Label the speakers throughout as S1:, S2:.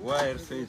S1: Wire size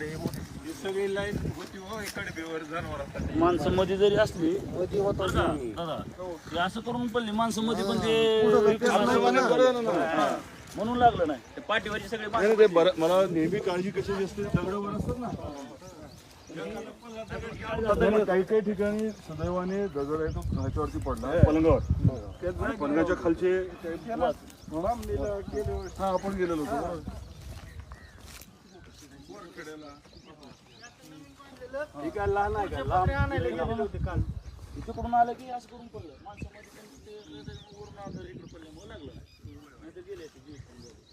S1: ही सगळी line होती हो इकडे बेवर जनावरांसाठी
S2: माणसं मध्ये जरी असली
S3: मध्ये होता
S2: बरं का? दादा ते असं करून पडली माणसं मध्ये पण ते म्हणून लागलं नाही. ते पाठीवरची सगळी
S4: नाही नाही, ते बरं मला नेहमी काळजी कशाची असते दगडावर असतात ना. नाही, काही काही ठिकाणी सुदैवाने दगड आहे तो ह्याच्यावरती पडला पलंगावर. आणि पलंगाच्या खालचे हा आपण गेलेलो होतो. बरोबर.
S2: तिकडून आलं की असं करून पडलं माणसं मध्ये पण ते वरून आलं इकडे पडलं मग लागलं नाही तर गेले ते जीव पण गेले.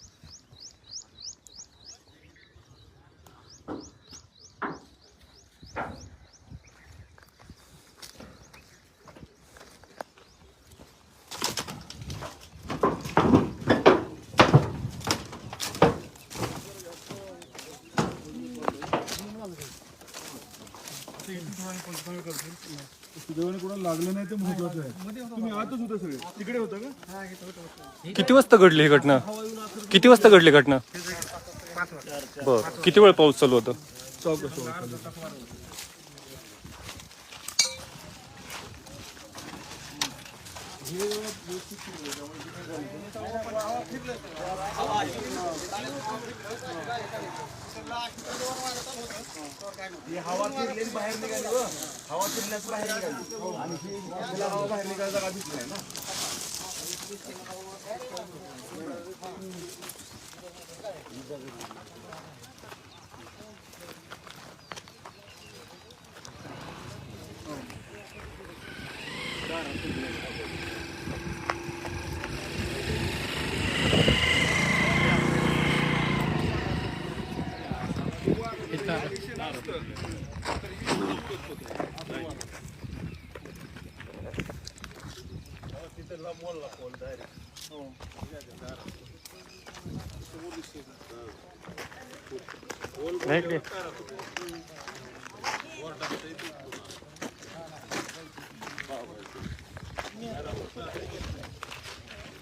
S4: सुदैवाने कोणाला लागलं नाही ते महत्वाचं आहे. तुम्ही आतच होता सगळे. तिकडे होता का?
S5: किती वाजता घडली ही घटना? किती वाजता घडली घटना? बर. किती वेळ पाऊस चालू होता?
S4: चौक हवा फिरलेली बाहेर निघाली हो. हवा फिरण्यास बाहेर निघाली आणि ही हिला हवा बाहेर निघायला जागा दिसली नाही ना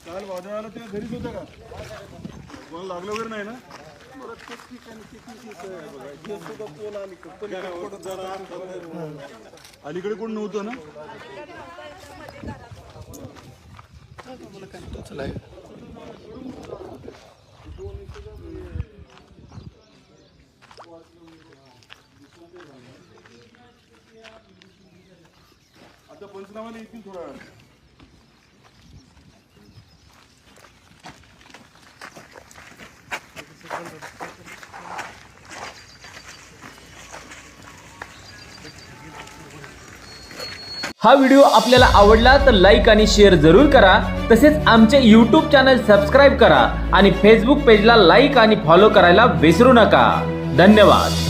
S4: काल वादळाला तेव्हा घरीच होतं का? कोणाला लागलं वगैरे नाही ना? अलीकडे कोण नव्हतं ना? आता पंचनामाला येतील थोडा वेळ.
S6: हा व्हिडिओ आपल्याला आवडला तर लाईक आणि शेअर जरूर करा. तसेच आमचे यूट्यूब चॅनल सबस्क्राईब करा आणि फेसबुक पेजला लाईक आणि फॉलो करायला विसरू नका. धन्यवाद.